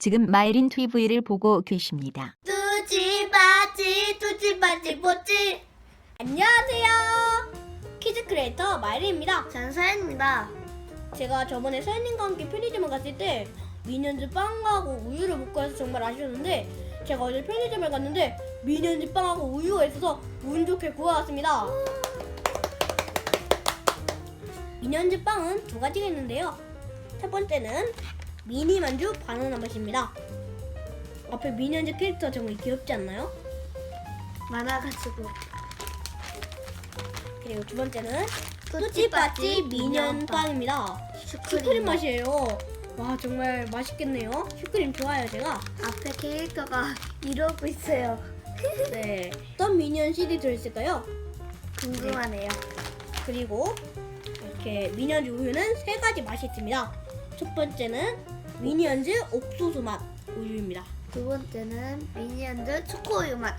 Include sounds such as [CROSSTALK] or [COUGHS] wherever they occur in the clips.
지금 마이린 TV를 보고 계십니다. 뚜지바지 뚜지바지 뽀지. 안녕하세요. 키즈 크리에이터 마이리입니다. 저는 서연입니다. 제가 저번에 서현님과 함께 편의점에 갔을 때 미니언즈 빵하고 우유를 먹고 해서 정말 아쉬웠는데 제가 어제 편의점에 갔는데 미니언즈 빵하고 우유가 있어서 운 좋게 구워왔습니다. 미니언즈 빵은 두 가지가 있는데요. 첫 번째는 미니 만주 바나나 맛입니다 앞에 미니언즈 캐릭터 정말 귀엽지 않나요? 많아가지고 그리고 두 번째는 뚜찌빠찌 미니언 빵입니다. 슈크림 맛이에요. 와 정말 맛있겠네요. 슈크림 좋아요 제가. 앞에 캐릭터가 [LAUGHS] 이러고 있어요. [LAUGHS] 네. 어떤 미니언 CD 들어있을까요? 궁금하네요. 그리고 이렇게 미니언즈 우유는 세 가지 맛이 있습니다. 첫 번째는 미니언즈 옥수수 맛 우유입니다. 두 번째는 미니언즈 초코우유 맛.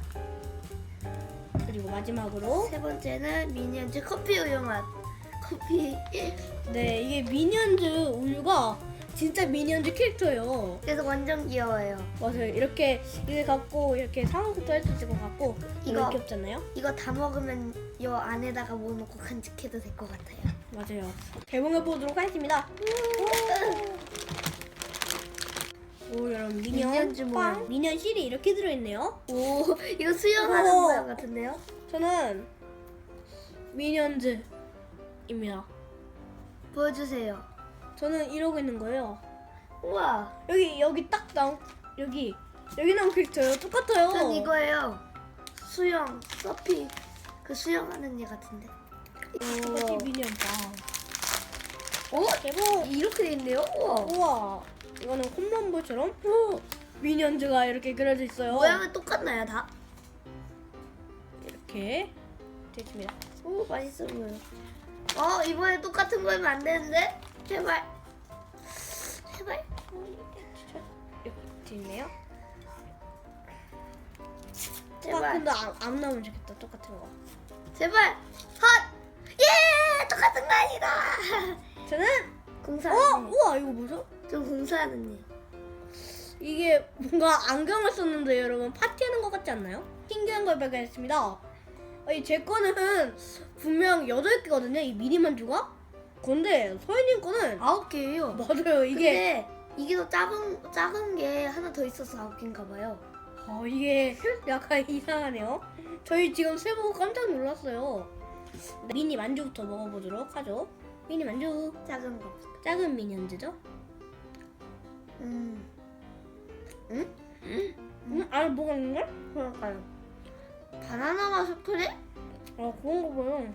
그리고 마지막으로 세 번째는 미니언즈 커피 우유 맛. 커피. [LAUGHS] 네 이게 미니언즈 우유가 진짜 미니언즈 캐릭터예요. 그래서 완전 귀여워요. 맞아요. 이렇게 이게 갖고 이렇게 상황부터 할수 있을 것 같고 이거 이거- 귀엽잖아요. 이거 다 먹으면 요 안에다가 뭐 넣고 간직해도 될 것 같아요. 맞아요. 개봉해 보도록 하겠습니다. [LAUGHS] 오 여러분 미니언 미니언즈 빵 모양. 미니언 실이 이렇게 들어있네요. 오, 이거 수영하는 우와. 모양 같은데요? 저는 미니언즈입니다. 보여주세요. 저는 이러고 있는 거예요. 우와, 여기 여기 딱 나온 여기 여기 나온 캐릭터요. 똑같아요. 전 이거예요. 수영, 서피. 그 수영하는 얘 같은데. 똑같이 미니언 빵. 오, 개봉. 이렇게 돼 있네요. 우와. 우와 이거는 홈런볼처럼 미니언즈가 이렇게 그려져 있어요. 모양은 똑같나요, 다? 이렇게 되어 있습니다. 오 맛있어 보여. 어 이번에 똑같은 거면 안 되는데 제발 제발. 이렇게 있네요. 아, 제발 근데 안, 안 나오면 좋겠다. 똑같은 거. 제발 헛. 예 똑같은 거 아니다. [LAUGHS] 저는 어 공사하는 애. 우와 이거 뭐죠? 좀 공사하는 애. 이게 뭔가 안경을 썼는데 여러분 파티하는 것 같지 않나요? 신기한 걸 발견했습니다. 아니 제 거는 분명 8개거든요. 이 미니만주가. 근데 서현님 거는 아홉 개예요. 맞아요. 이게 근데 이게 더 작은 작은 게 하나 더 있어서 아홉 개인가 봐요. 어, 이게 약간 이상하네요. 저희 지금 세보고 깜짝 놀랐어요. 미니 만주부터 먹어보도록 하죠. 미니 만주. 작은 거. 작은 미니언즈죠? 음 음? 안에 뭐가 있는데? 그럴까요? 바나나 맛 슈크림? 아 그런 거 보면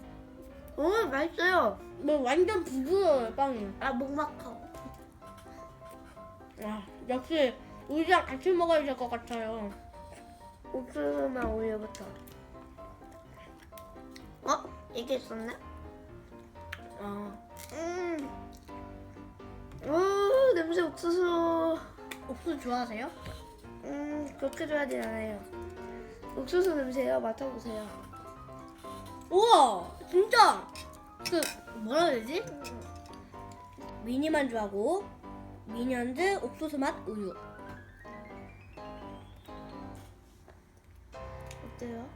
오 맛있어요. 뭐 완전 부드러워요 빵이. 아 목막하고. 아 역시 우유랑 같이 먹어야 될 것 같아요. 옥수수만 우유부터. 어 이게 있었네. 아 옥수수 좋아하세요? 음 그렇게 좋아하진 않아요. 옥수수 냄새요. 맡아보세요. 우와 진짜 그 뭐라 해야 되지? 미니 만주하고 미니언즈 옥수수 맛 우유. 어때요?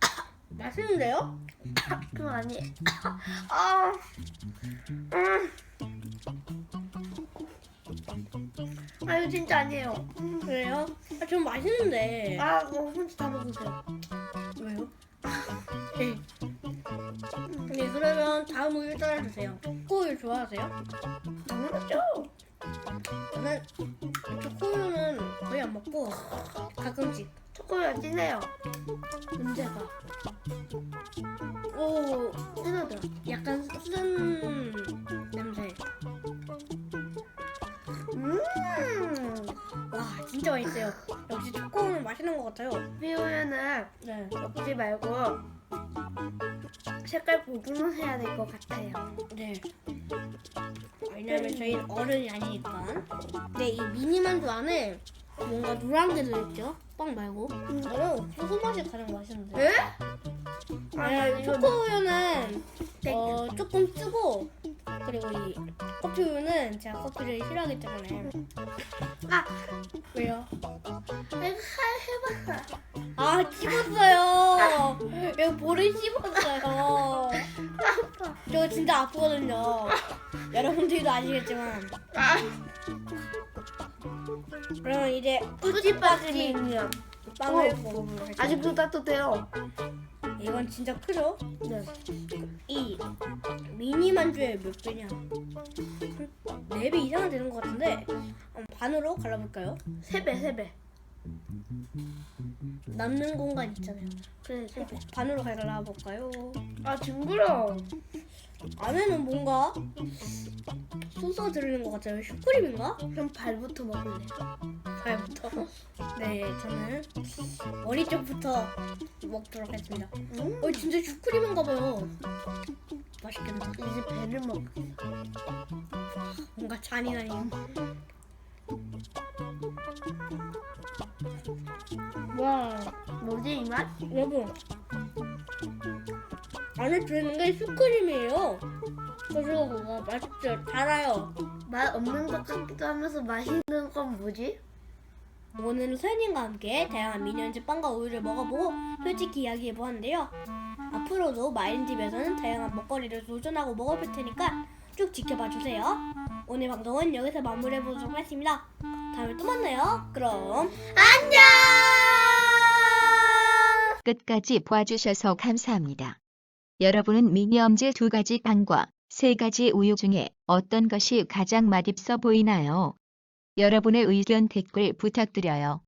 [COUGHS] 맛있는데요? 그럼 아니. [COUGHS] 아. 음. 아 이거 진짜 아니에요. 음. 그래요? 아, 좀 맛있는데. 아 그거 혼자 다 먹으세요. 왜요? [LAUGHS] 네. 네, 그러면 다음 우유 따라주세요. 초코우유 좋아하세요? 당연하죠. 저는 초코우유는 거의 안 먹고 가끔씩 초코가 진해요. 진짜 맛있어요. 역시 초코우유는 맛있는 것 같아요. 피우면은 네. 먹지 말고 색깔 보기만 해야 될 것 같아요. 네. 왜냐면 저희는 어른이 아니니까. 근데 이 미니만두 안에 뭔가 노란 게 들어있죠? 빵 말고. 저는 옥수수 맛이 가장 맛있는데. 에? 아, 네, 이거 초코우유는 네. 어, 조금 쓰고 그리고 이 커피우유는 제가 커피를 싫어하기 때문에 아, 왜요? 내가 해봐. 아 씹었어요. 여기 볼을 씹었어요. 저거 진짜 아프거든요. 여러분들도 아시겠지만. 아, 그러면 이제 뿌찌 빠짐이 빵을 어. 먹어보도록 할게요. 아직도 따뜻해요. 이건 진짜 크죠? 네. 이 미니 만주의 몇 배냐? 한 4배 이상은 되는 것 같은데 반으로 갈라볼까요? 세 배, 세 배. 남는 공간 있잖아요. 그래, 세 배. 반으로 갈라볼까요? 아, 징그러. 안에는 뭔가 소스가 들어있는 것 같아요. 슈크림인가? 그럼 발부터 먹을래. 발부터. [LAUGHS] 네, 저는 머리 쪽부터 먹도록 하겠습니다. 음, 어, 진짜 슈크림인가 봐요. 맛있겠다. 이제 배를 먹. 뭔가 잔인하니. 와, 뭐지 이 맛? 여러분, 안에 들어있는 게 슈크림이에요. 그래서 뭔가 맛있죠? 달아요. 맛 없는 것 같기도 하면서 맛있는 건 뭐지? 오늘은 소연님과 함께 다양한 미니언즈 빵과 우유를 먹어보고 솔직히 이야기해보았는데요. 앞으로도 마인집에서는 다양한 먹거리를 도전하고 먹어볼 테니까 쭉 지켜봐 주세요. 오늘 방송은 여기서 마무리해보도록 하겠습니다. 다음에 또 만나요. 그럼 안녕! 끝까지 봐주셔서 감사합니다. 여러분은 미니엄즈 두 가지 빵과 세 가지 우유 중에 어떤 것이 가장 맛있어 보이나요? 여러분의 의견 댓글 부탁드려요.